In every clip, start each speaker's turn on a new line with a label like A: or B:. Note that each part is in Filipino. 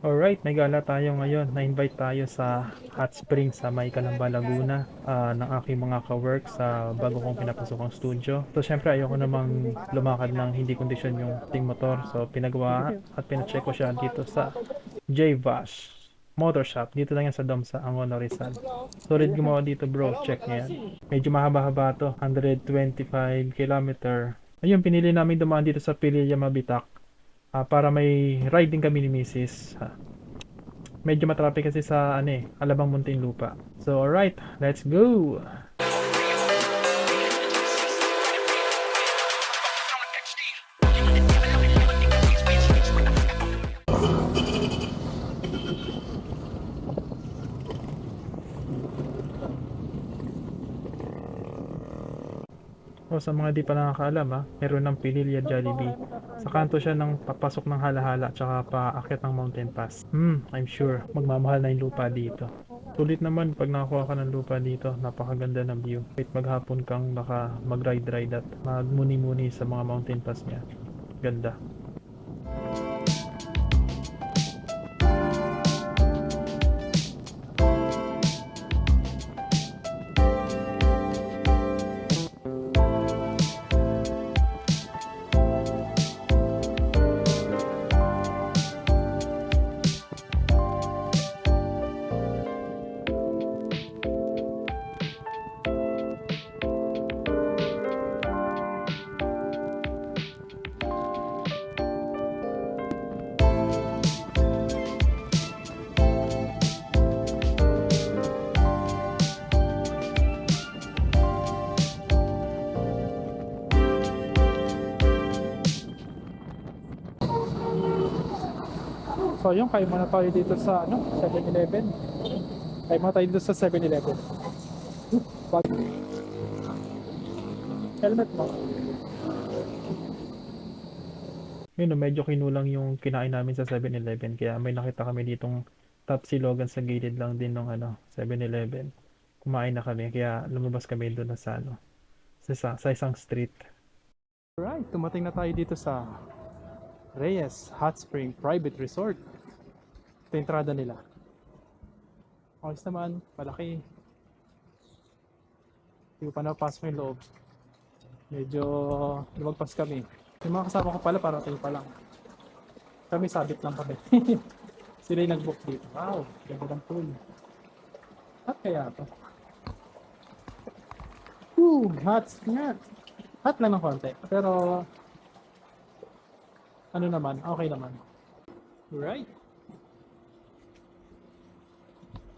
A: Alright, may gala tayo ngayon. Na-invite tayo sa hot spring sa May Calamba, Laguna ah, ng aking mga ka-work sa bago kong pinapasokang studio. So, syempre, ayoko namang lumakad ng hindi kondisyon yung ting motor. So, pinagawa at pinacheck ko siya dito sa J-Vash Motor Shop. Dito lang yan sa Dom sa Angono Rizal. Solid gumawa dito bro, check niya yan. Medyo mahaba-haba to, 125 kilometer. Ayun, pinili namin dumaan dito sa Pililla Mabitak Ah, para may riding kami ni Mrs. Ah, medyo matraffic kasi sa ano eh, Alabang Muntinlupa. So alright, let's go! O sa mga di pa nakakaalam ha, meron ng Pililla Jollibee. Sa kanto siya ng papasok ng halahala tsaka paakyat ng mountain pass. Hmm, I'm sure magmamahal na yung lupa dito. Sulit naman pag nakakuha ka ng lupa dito, napakaganda ng view. Kahit maghapon kang naka mag-ride-ride at magmuni-muni sa mga mountain pass niya. Ganda. So yun, kayo muna tayo dito sa ano, 7-Eleven. Kayo muna tayo dito sa 7-Eleven. Pag... Helmet mo. Yun, medyo kinulang yung kinain namin sa 7-Eleven. Kaya may nakita kami ditong top silogan sa gilid lang din ng ano, 7-Eleven. Kumain na kami, kaya lumabas kami doon na sa ano, sa, sa, sa isang street. Alright, tumating na tayo dito sa Reyes Hot Spring Private Resort. Ito yung entrada nila. Ayos naman, malaki. Hindi ko pa napasok yung loob. Medyo lumagpas kami. Yung mga kasama ko pala, parating pa lang. Kami sabit lang kami. Sila yung nag-book dito. Wow, ganda ng pool. Hot kaya to? Woo, hot nga. Hot lang ng konti. Pero ano naman, okay naman. Right.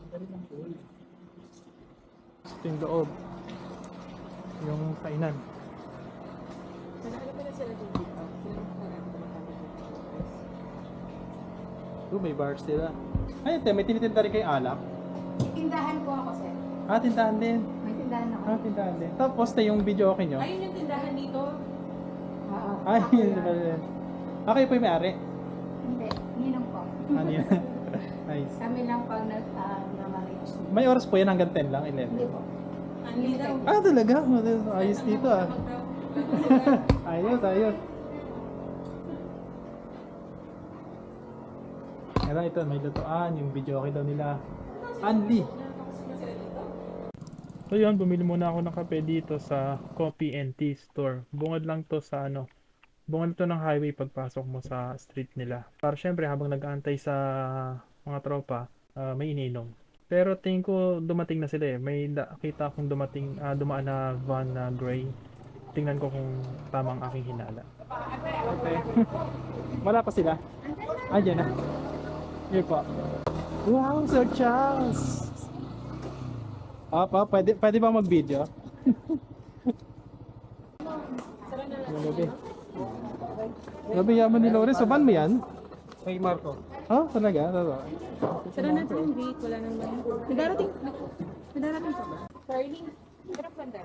A: Ang galing ng pool. Ito yung loob. Yung kainan. Oh, may bars sila. Ay, ate, may tinitinda rin kayong alak.
B: Tindahan ko ako, sir.
A: Ah, tindahan din.
B: May tindahan ako.
A: Ah, tindahan din. Tapos, na yung video okay nyo.
C: Ayun yung tindahan dito.
B: Oo.
A: Ay,
B: Ako
A: yun
B: yun.
A: Ah, kayo po yung may-ari.
B: Hindi, ninong ko.
A: Ano yun? Nice.
B: Kami lang pag nag uh, namarich.
A: May oras po yan hanggang 10 lang, 11.
B: Hindi po.
C: Anli daw.
A: Ah, talaga? Ayos dito ah. ayos, ayos. Kaya ito, may lutuan, yung video okay daw nila. Anli. So yun, bumili muna ako ng kape dito sa Coffee and Tea Store. Bungad lang to sa ano, bungad to ng highway pagpasok mo sa street nila. Para syempre habang nag-aantay sa mga tropa, ah, may ininom. Pero tingin ko dumating na sila eh. May nakita akong dumating, ah, dumaan na van na gray. Tingnan ko kung tamang aking hinala. Okay. Wala pa sila? Dyan na. Here po. Wow, Sir Charles! Ah, pa, pwede, pwede ba mag-video? Gabi. Gabi yaman ni Lores. So, ban mo yan?
D: Kay Marco.
A: Ha? Talaga? Talaga?
C: Sara na yung wait, wala nang ba? Nadarating. Nadarating pa ba? Charlie, sarap banda.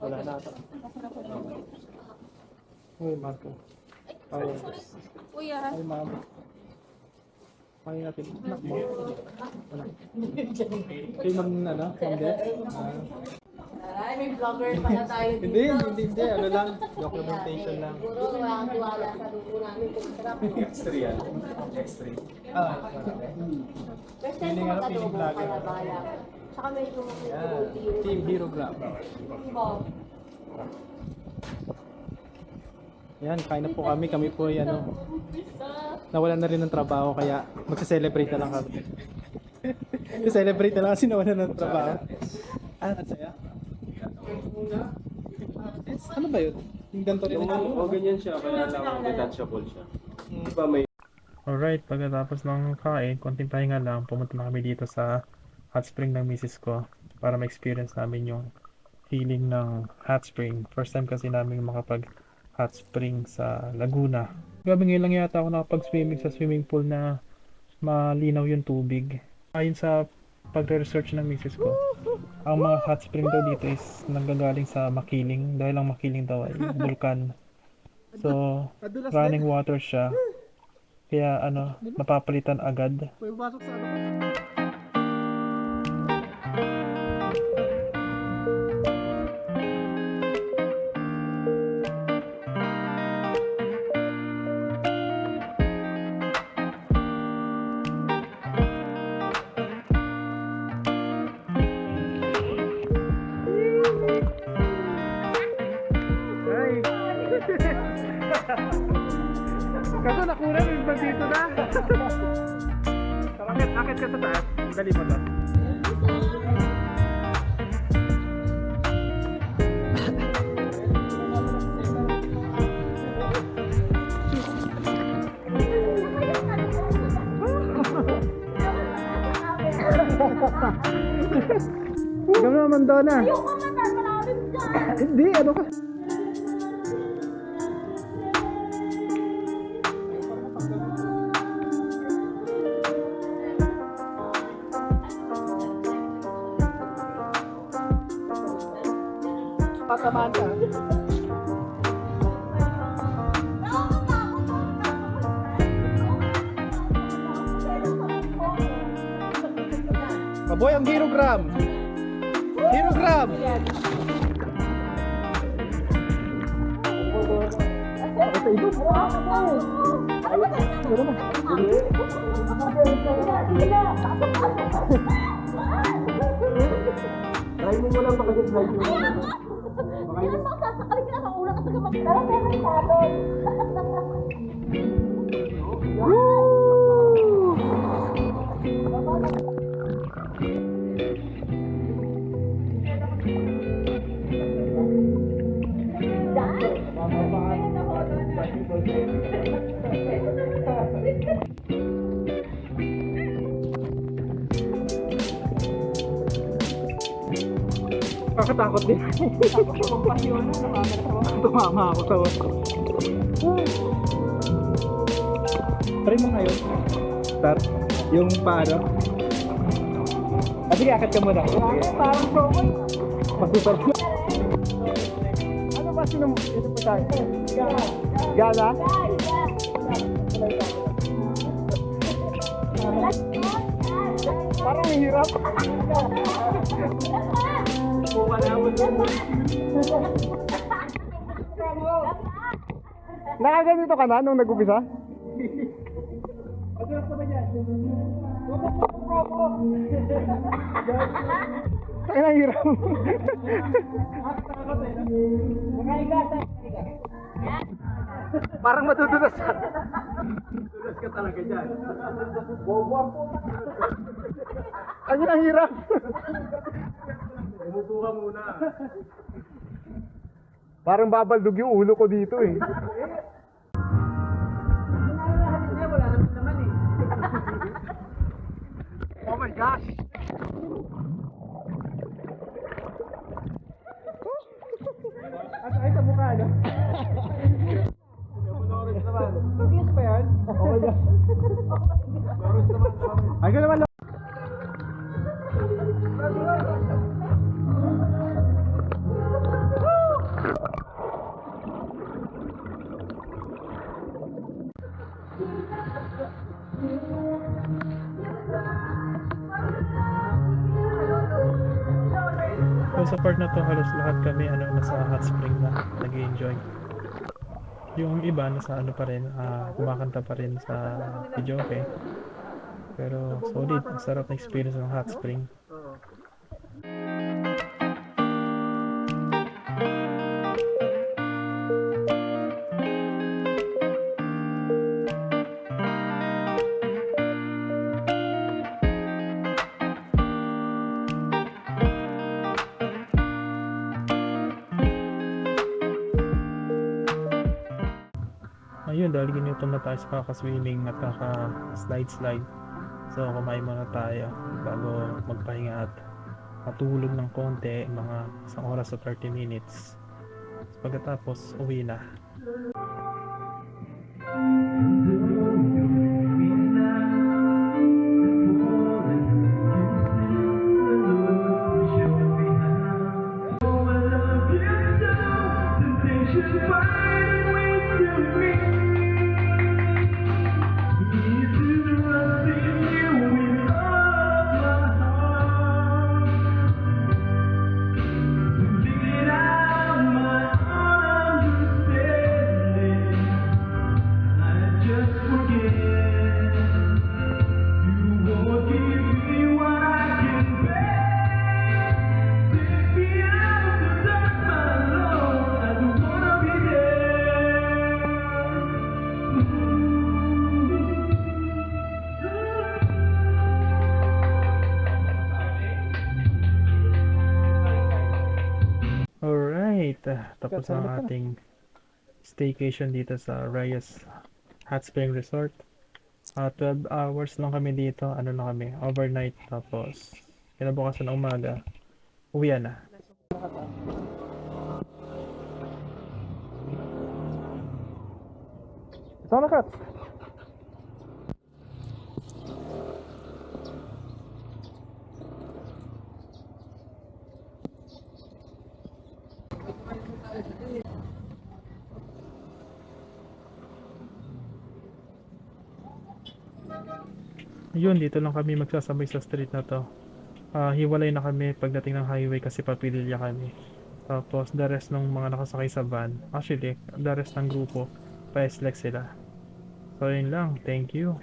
A: Wala na ata. Uy, Marco. Ay,
C: Kuya,
A: ay, ma'am. Kaya natin. Anak mo. Wala. Kayo mag, ano, mag-guess?
C: Ay, may vlogger pala tayo dito.
A: Hindi, hindi, hindi. Ano lang, documentation lang.
C: Siguro wala kang tiwala sa luto namin.
A: X3 yan. X3. Ah,
C: First time ko kaya bahala. Tsaka medyo mag-deal.
A: Team Hero Grab.
C: Wow.
A: Yan, kain na po kami. Kami po ay ano, nawalan na rin ng trabaho kaya magsa-celebrate na lang kami. celebrate na lang kasi nawalan ng trabaho. Ah, at saya? Ano ba yun? Yung ganito rin.
D: Yung o ganyan siya, kaya lang detachable siya. Di ba may
A: Alright, pagkatapos ng kain, konting pahinga lang, pumunta na kami dito sa hot spring ng misis ko para ma-experience namin yung feeling ng hot spring. First time kasi namin makapag hot spring sa Laguna. Grabe ngayon lang yata ako nakapag-swimming sa swimming pool na malinaw yung tubig. Ayon sa pagre-research ng misis ko, ang mga hot spring daw dito is nanggagaling sa Makiling dahil ang Makiling daw ay vulkan. So, running water siya. Kaya ano, napapalitan agad. Kaso sa taas. Dali mo taas. Ikaw naman doon na. Hindi, ano ka? Pasamaan ka. Kaboy, ang kilogram. Kilogram. Sa ibo.
D: Try mo muna pa kasi try mo.
C: Yan sa ulo kasi kapag
A: Kakatakot din. Tumama ako sa wato. Try mo ngayon. Start. Yung paano. Ah, sige, akit ka muna. Parang promo. Masupar mo. Ano ba sinum... Ito po tayo. Gala? Parang mahirap. Nakaganito ka na nung nag-upisa? Ay, nahirap. Parang matutulas.
D: Tulas ka talaga dyan.
A: Ay, ang hirap.
D: Umupo ka muna.
A: Parang babaldog yung ulo ko dito eh. Oh my gosh! At ay sa mukha, no? Yes pa yan? Okay na. Ay, ka naman So sa part na to, halos lahat kami ano, nasa hot spring na, nag enjoy Yung iba nasa ano pa rin, ah, kumakanta pa rin sa video okay. Pero solid, ang sarap na experience ng hot spring. Dahil tayo sa kaka-swimming at kaka-slide-slide. So, kumain muna tayo bago magpahinga at matulog ng konti, mga isang oras o 30 minutes. Pagkatapos, uwi na. Alright, tapos ang ating staycation dito sa Reyes Hot Spring Resort. Ah, 12 hours lang kami dito, ano na kami, overnight. Tapos, kinabukasan ng umaga, uwi na. Ito na, Kats! Yun, dito lang kami magsasabay sa street na to. Ah, hiwalay na kami pagdating ng highway kasi papilya kami. Tapos, the rest ng mga nakasakay sa van, actually, the rest ng grupo, pa-select sila. So, yun lang. Thank you.